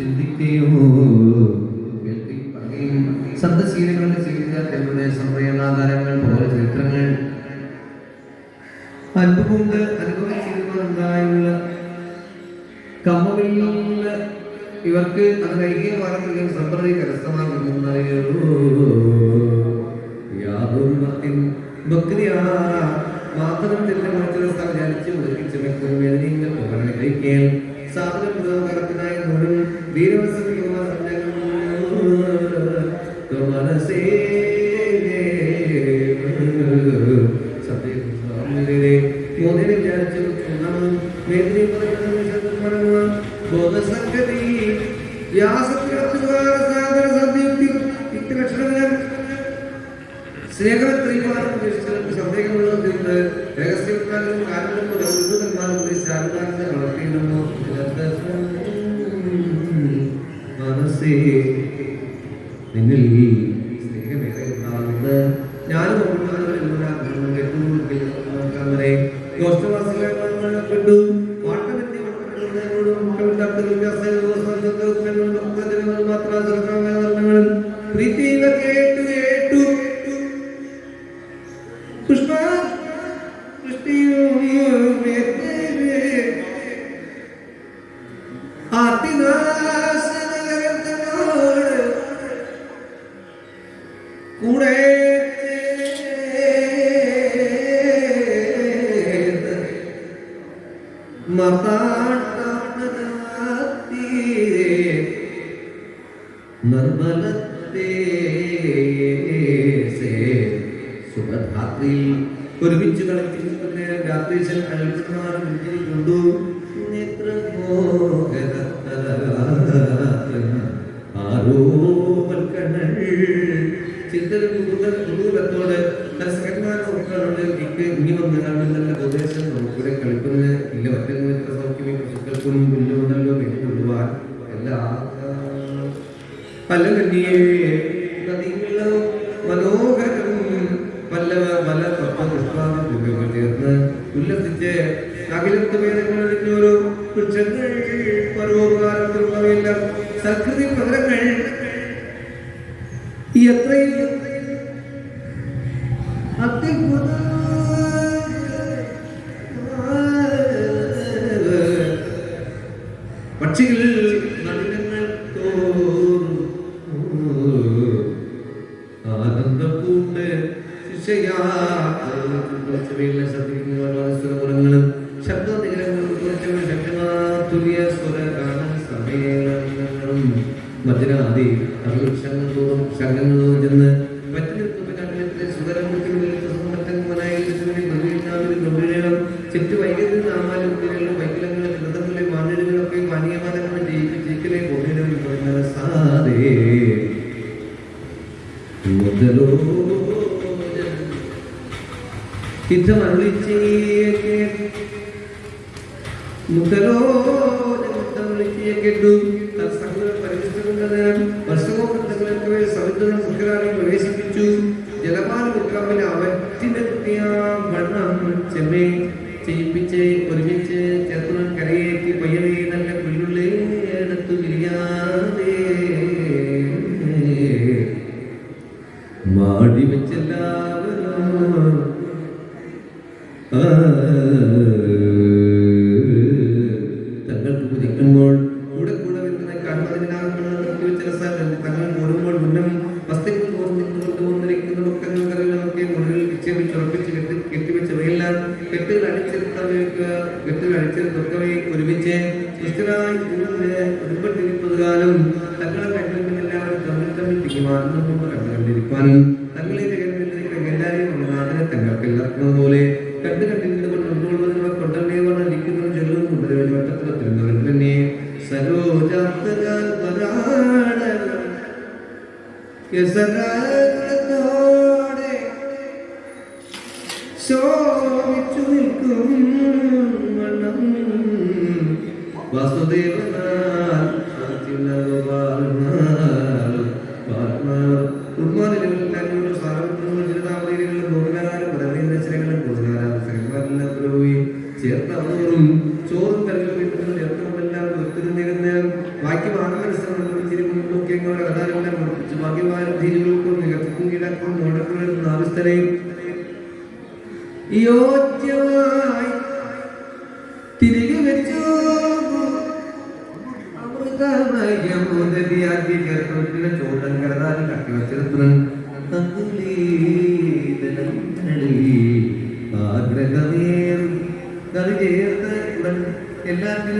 ചിന്തിക്കുകയോ കേൾക്കുകയും പറയുകയും ശബ്ദശീലങ്ങളുടെ ചികിത്സാ നിർദ്ദേശം പ്രേരണാധാരങ്ങൾ പോലെ ചരിത്രങ്ങൾ. അൻപുകൊണ്ട് അനുഭവിച്ചിരുന്നതായുള്ള കമ്മകളിൽ നിന്ന് ഇവർക്ക് അത് കൈകീയമാണെങ്കിലും സമ്പ്രതി കരസ്ഥമാകുന്നറിയോ യാതൊരു ഭക്തിയാണ് മാത്രം തന്നെ മറ്റൊരവസ്ഥ വിചാരിച്ച് മുടിപ്പിച്ച് വെക്കുന്ന വേദനയിൽ സാധന പുരോഗമനത്തിനായി മുഴുവൻ ദിവസം മനസ്സേ രാത്രിയിൽ ഒരുമിച്ച് കളിക്കുന്നതിന് രാത്രി ചില അയൽക്കുന്നതാണ് വിദ്യയിൽ കൊണ്ടുപോകും. പക്ഷേ കപിലത്ത് വേദങ്ങളിൽ നിന്നൊരു ചെന്ന് പരോപകാരത്തിലുള്ളവയെല്ലാം സൽകൃതി പകരങ്ങൾ. എത്രയും നദിയിൽ അത് ശങ്കങ്ങളോടും ശങ്കങ്ങളോടും ചെന്ന് മറ്റൊരു ചെമ്മീൻ ചെയ്യിപ്പിച്ച് ഒരുമിച്ച് കടന്നുകളും ചോറും കറികൾ കിട്ടുന്നത് എത്രമെല്ലാം ഭക്തരും നികന്നാൽ ബാക്കി മാർഗമനുസരണം തിരുമുന്നോക്കിയങ്ങളുടെ ആധാരങ്ങളെ മുറിപ്പിച്ച് ബാക്കി വാരധീരുകൾക്കും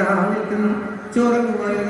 എല്ലാവർക്കും ചോറക്കുമായി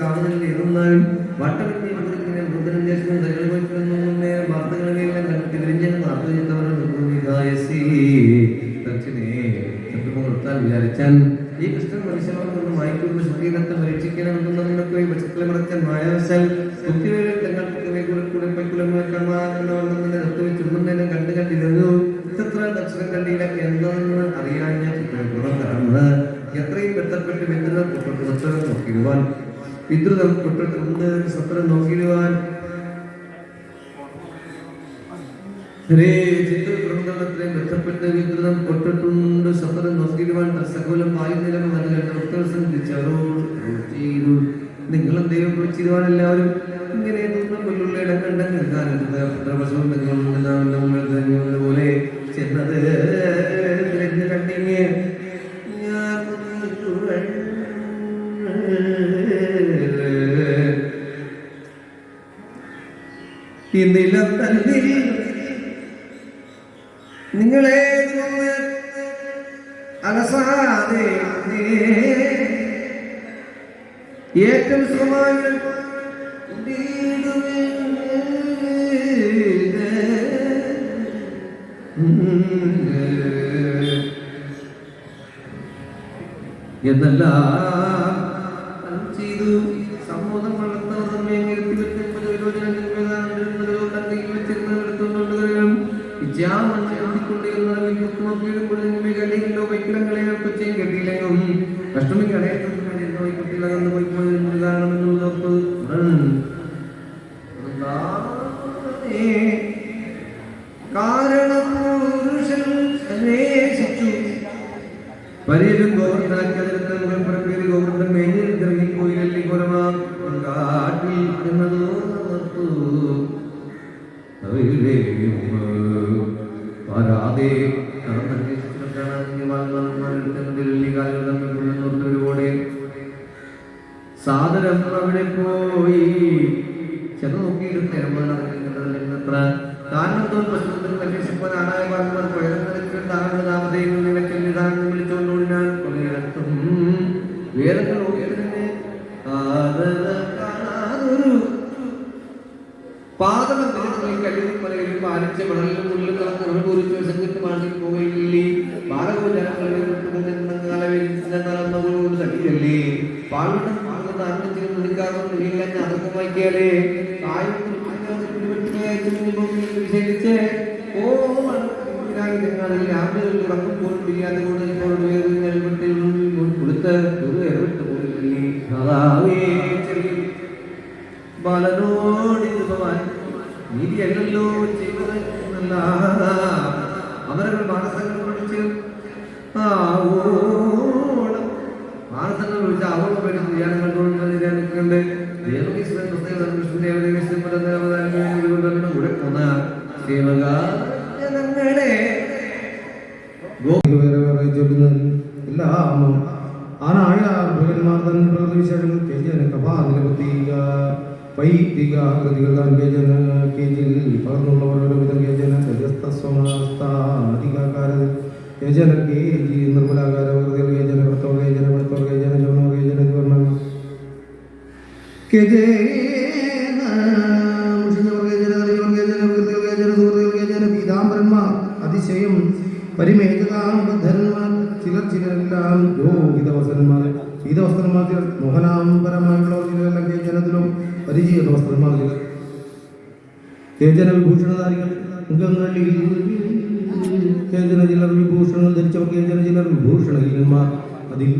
കാവലിരുന്നാലും വട്ടമിങ്ങനെ ബുദ്ധനും ശേഷം മുന്നേ വാർത്തകളിലെല്ലാം കണ്ടിട്ട് വിരിഞ്ഞൻ വിചാരിച്ചാൽ ഈ കൃഷ്ണൻ മനുഷ്യനോട് നിന്ന് മയക്കുന്ന ശരീരത്തെ പരീക്ഷിക്കണമെന്നൊക്കെ പച്ചക്കളെ മറക്കാൻ മായാവശാൽ കുത്തിവേലെ സത്രം പിതൃതം സ്വപ്നം സത്രം കൊട്ടിട്ടുണ്ട് സത്രം നിങ്ങളും ദൈവം വിളിച്ചിരുവാൻ എല്ലാവരും ഇങ്ങനെ കൊല്ലുള്ള ഇടം കണ്ടെങ്കിൽ പോലെ ചെന്നത്? നിങ്ങളെ അലസാതെ ഏറ്റവും സുഖമായി എന്നെല്ലാം അഷ്ടമി കടയത്തുണ്ടെന്ന് പോയി കാണണമെന്നുള്ളത് കാരണപുരുഷൻ നോക്കിയിട്ട് എത്ര കാരണത്തോട് പ്രശ്നത്തിൽ അന്വേഷിപ്പാൻ ആണായ പറഞ്ഞവർ താങ്കളുടെ കൊണ്ട് ഇപ്പോൾ കൊടുത്ത് ഒരു ഇടവിട്ട് പോയില്ലേ അതാവേ ചെറിയ ബാലനോട് ഭവാൻ നീതിയല്ലല്ലോ ചെയ്തത് എന്നല്ല അവരുടെ മാനസങ്ങൾ പഠിച്ച് ആവോളം മാനസങ്ങൾ വിളിച്ച് ആവോളം പേടിച്ച് ധ്യാനം വൈദിക കൃതികൾ താൻ കേജന കേജന കേജന പരിമേഖലാംബധന്മാർ ചിലർ ചിലരെല്ലാം കേജനത്തിലും ചിലർ കേജന വിഭൂഷണധാരികൾ മുഖങ്ങളിൽ കേജന ചിലർ വിഭൂഷണങ്ങൾ ധരിച്ചവർ കേന്ദ്ര ചിലർ വിഭൂഷണഹീനന്മാർ അതിൽ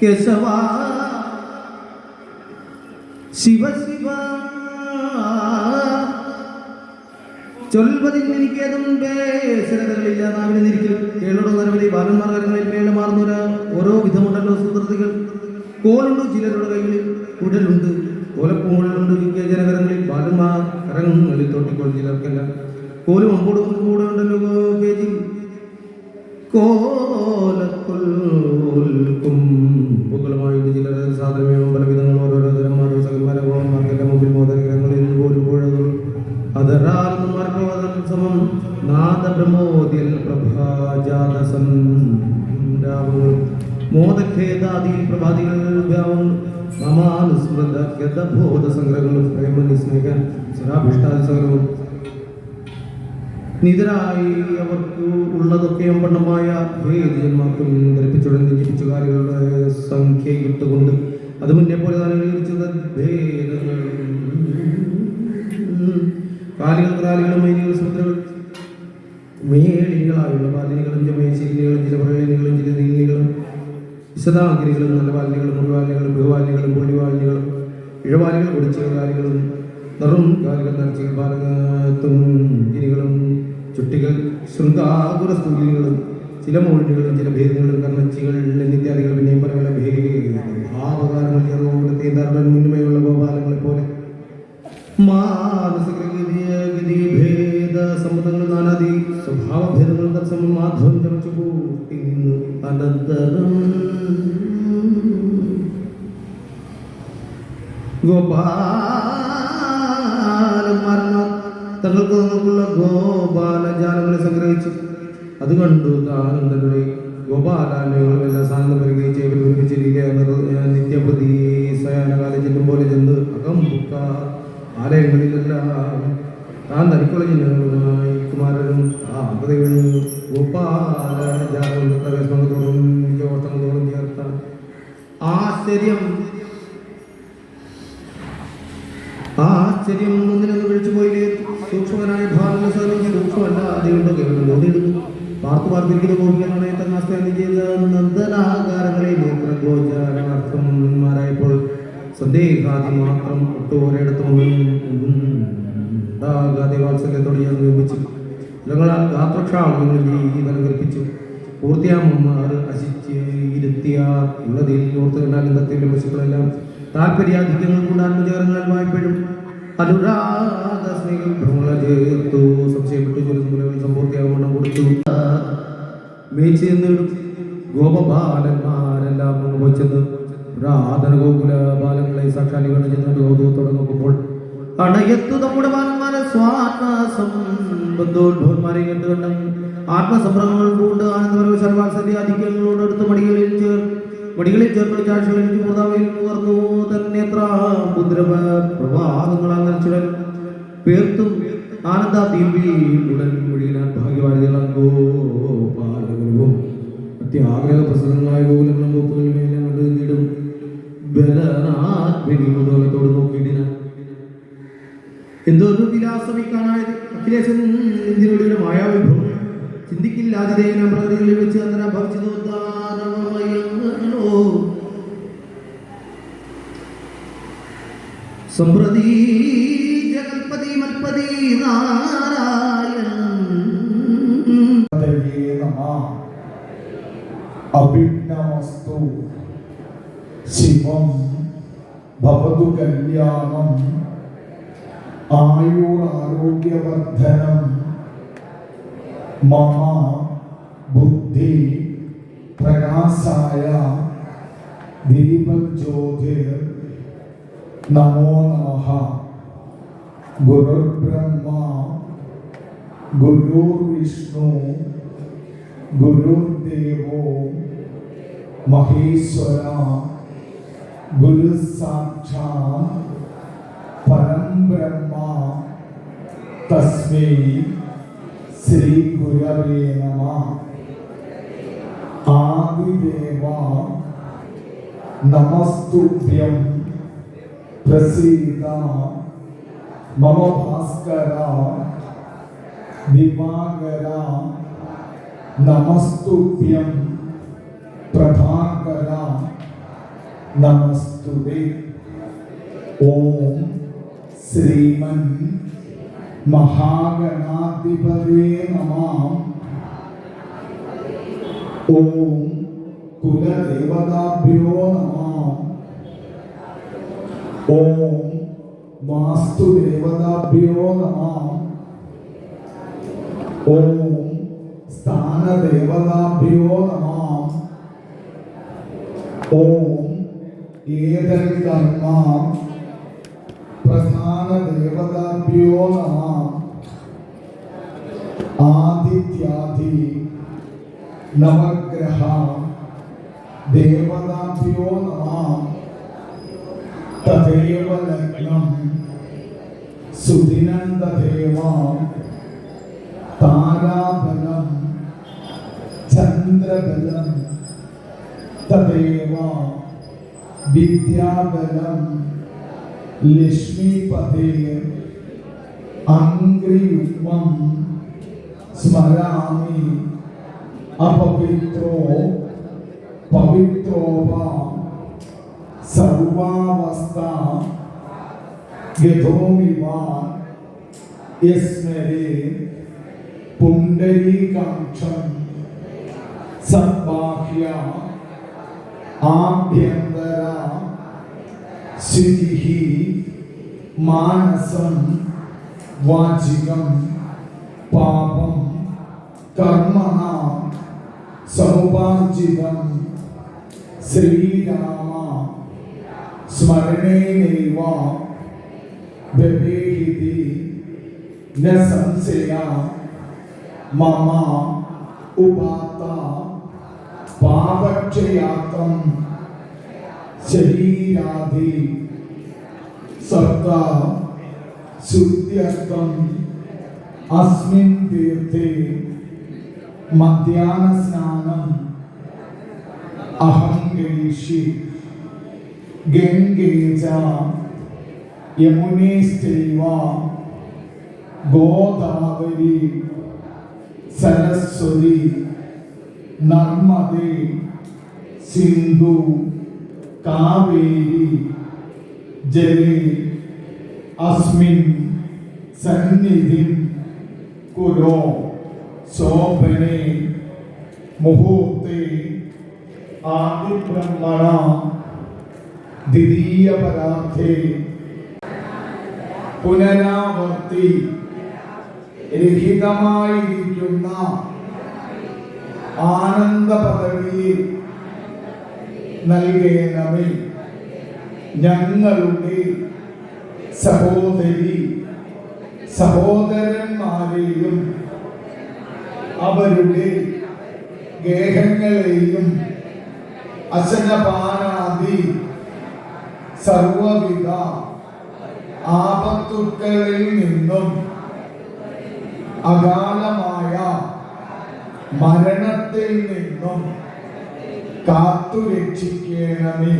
കേശവ. ശിവ ശിവ. ചൊൽവതിൽ എനിക്കേതും ബേസരതകളില്ല നാവിനെ നിരിക്കലും കേളുടെ നിരവധി ബാലന്മാർ കരങ്ങളിൽ മേള മാറുന്നൊരു ഓരോ വിധമുണ്ടല്ലോ സുഹൃത്തുക്കൾ. കോലുണ്ട് ചിലരുടെ കയ്യിൽ കുടലുണ്ട് കോലപ്പൂങ്ങളുണ്ട് ജനകരങ്ങളിൽ ബാലന്മാർ കരങ്ങളിൽ തൊട്ടിക്കോൾ ചിലർക്കല്ല. കോലും അമ്പോടും കൂടെ ഉണ്ടല്ലോ കേജി കോലക്കൊൽക്കും പൂക്കളുമായിട്ട് ചിലർ സാധനമേവും പല വിധങ്ങൾ ഓരോരോ തരന്മാർ സകന്മാരെ ഭഗവാന്മാർക്കെല്ലാം മുമ്പിൽ മോദനഗ്രഹങ്ങളിൽ പോലും പുഴകൾ അതരാർന്നും സമം. നാദബ്രഹ്മോദ്യൽ പ്രഭാജാതസം രാവുകൾ മോദഖേദാദി പ്രഭാതികൾ വ്യാവും നമാനുസ്മൃത ಸಂಗ್ರಹಗಳು ಪ್ರೇಮನಿ ಸ್ನೇಹ സ്വരാഭിഷ്ടാദി സംഗ്രഹവും നിതരായി അവർക്ക് ഉള്ളതൊക്കെ എമ്പണ്ണമായ ഭേദന്മാർക്കും ധരിപ്പിച്ചുടൻ സംഖ്യ ഇട്ടുകൊണ്ട് അത് മുന്നേ പോലെ തന്നെ വിവരിച്ചത് ബാലിനികളും ജമേശീലികളും ചില ചില നീലികളും നല്ലവാലികളും നല്ല ബാലിനികളും പുള്ളിവാലികളും ഇഴവാലികൾ ഒടിച്ചുകാലികളും നിറും കാലികൾ നരച്ചികൾ ഗിരികളും ചുട്ടികൾ ശൃംഗാകുര സ്തുലികളും ചില മോഴികളും ചില ഭേദങ്ങളും കർണച്ചികൾ എന്നിത്യാദികൾ പിന്നെയും പല പല ഭാവകാരങ്ങൾ ഗോപാലങ്ങളെ പോലെ മാനസിക ഗതി ഭേദ സമ്മതങ്ങൾ നാനാദി മാധവം ചമച്ചു കൂട്ടി അനന്തരം. ഗോപാലന്മാരന്മാർ തങ്ങൾക്ക് തങ്ങൾക്കുള്ള ഗോപാലജാലങ്ങളെ സംഗ്രഹിച്ചു. അത് കണ്ടു താനും തങ്ങളുടെ ഗോപാലാലയങ്ങളും എല്ലാ സാധനം പരിഗ്രഹിച്ച് ഇവർ ഒരുമിച്ചിരിക്കുക നിത്യപ്രതി സ്വയാനകാലം പോലെ ചെന്ന് അകം ബുക്ക ആലയങ്ങളിലെല്ലാം. താൻ തനിക്കുള്ള ചിഹ്നങ്ങളുമായി ആ അഗതകളും ഗോപാലജാലങ്ങളുടെ പ്രവേശനത്തോടും ഓട്ടങ്ങളോടും ചേർത്ത ആശ്ചര്യം. ആശ്ചര്യം ഒന്നിനൊന്ന് വിളിച്ചു പോയില്ലേ? സൂക്ഷ്മനായ ഭാവന സാധനം സൂക്ഷ്മമല്ല അതുകൊണ്ട് കേവലം ഓടിയിടുന്നു പാർത്തു പാർത്തിരിക്കുന്ന ഗോപികളാണ് തങ്ങാസ്ഥാനം ചെയ്ത നന്ദനാകാരങ്ങളെ നേത്രഗോചാരണാർത്ഥന്മാരായപ്പോൾ സന്ദേഹാദി മാത്രം ഒട്ടോരിടത്തും ഉണ്ടാകാതെ വാത്സല്യത്തോടെ ഞാൻ നിർമ്മിച്ചു. ഇലങ്ങളാൽ ഗാത്രക്ഷാമങ്ങൾ ജീവിതം കൽപ്പിച്ചു പൂർത്തിയാമ്മമാർ അശിച്ച് ഇരുത്തിയ ഉള്ളതിൽ ഓർത്ത് ഇന്നത്തെ പശുക്കളെല്ലാം താല്പര്യാധിക്യങ്ങൾ കൊണ്ട് ആത്മചാരങ്ങളാൽ വായ്പഴും അനുരാഗ സ്നേഹങ്ങളെ ചേർത്തു. സംശയപ്പെട്ടു ചുരുങ്ങുലകൾ സമ്പൂർത്തിയാവണ്ണം കൊടുത്തു. മേച്ച് എന്നിടും. ഗോപബാലന്മാരെല്ലാം ചെന്ന് പുരാതന ഗോകുല ബാലങ്ങളെ സാക്ഷാലികരണം ചെന്ന് ഗൗതവത്തോടെ നോക്കുമ്പോൾ അണയത്തു നമ്മുടെ ബാലന്മാരെ സ്വാത്മസം. ബന്ധോത്ഭവന്മാരെ കണ്ടുകൊണ്ട് ആത്മസംഭ്രമങ്ങൾ മടികളിൽ ചേർ മടികളിൽ ചേർന്ന് ചാഴ്ചകളിൽ പൂതാവിൽ ഉയർന്നു തന്നെ നനച്ചുടൻ പേർത്തും ആനന്ദാദീപിൽ ഉടൻ മൊഴിയിനാൽ ഭാഗ്യവാദികളാം അത്യാഗ്രഹ പ്രസിദ്ധങ്ങളായ ഗോകുലങ്ങളും ഗോപ്പുകളിൽ മേലെ കണ്ടു എന്തോ ഒരു വിലാസം ഈ കാണായത് അഖിലേശൻ ഇന്ത്യയുടെ മായാവിഭവം. ചിന്തിക്കില്ലാതിതേന പ്രകൃതികളിൽ വെച്ച് അന്നേരം ഭവിച്ചതോ സമ്പ്രതി ജഗൽപതി മൽപതി ദേവേ ശിവം ഭവതു കല്യാണം. ആയുരാരോഗ്യവർദ്ധനം മമ ബുദ്ധി പ്രകാശായ ദീപജ്യോതിർ. നമോ നമഃ. ഗുരുർബ്രഹ്മ ഗുരുർവിഷ്ണു ഗുരുദേവോ മഹേശ്വര ഗുരു സാക്ഷാ तस्मै श्री गुरवे नमः। आदिदेवा नमस्तुभ्यं। प्रसीदा। मम भास्करा। दिवाकरा। नमस्तुभ्यं। प्रभाकरा। नमस्तुवे ओम श्रीमन् മഹാഗണാധിപതേ നമഃ. ഓം കുലദേവതാഭ്യോ നമഃ. ഓം വാസ്തുദേവതാഭ്യോ നമഃ. ഓം സ്ഥാനദേവതാഭ്യോ നമഃ. ഓം ഏതൽ കർമ്മ പ്രധാന ദേവതാഭ്യോ നമഃ. ആദിത്യാദി നവഗ്രഹ. ദേവതാഭ്യോ നമഃ. തദേവ ലഗ്നം. സുദിനം തദേവ താരാബലം. ചന്ദ്രബലം. തദേവ വിദ്യാബലം. लक्ष्मीपते अङ्घ्रियुग्मं स्मरामि अपवित्रो पवित्रो वा सर्वावस्था यथोमि वा यस्मरे पुण्डरीकाक्षं सद्बाह्या आभ्यन्तरा सिद्धि मानसम वाचिकम पापम कर्म समुपार्जितम श्रीराम स्मरणेनैव व्यपेहिति न संशया मम उपाता पापक्षयातं ശരീരാധി സത്ത ശുദ്ധ്യർത്ഥം അസ്മിൻ തീർത്ഥേ മധ്യാഹ്ന സ്നാനം അഹം ഗരീഷി ഗംഗേ ച യമുനേശ്ചൈവ ഗോദാവരി സരസ്വതി നർമ്മദേ സിന്ധു കാവേരി ജലേ അസ്മിൻ സന്നിധിം കുരോ ശോഭനെ മുഹൂർത്തെ ആദിബ്രഹ്മണ ദ്വിതീയ പരാർത്ഥേ പുനരാവർത്തി രഹിതമായിരിക്കുന്ന ആനന്ദ പദവിയിൽ നൽകേണമേ. ഞങ്ങളുടെ സഹോദരി സഹോദരന്മാരെയും അവരുടെ ഗേഹങ്ങളെയും അശനപാനാദി സർവവിധ ആപത്തുക്കളിൽ നിന്നും അകാലമായ മരണത്തിൽ കാത്തുരക്ഷിക്കണമേ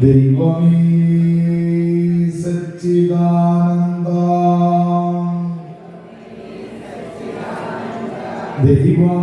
ദൈവമേ സച്ചിദാനന്ദ ദൈവമേ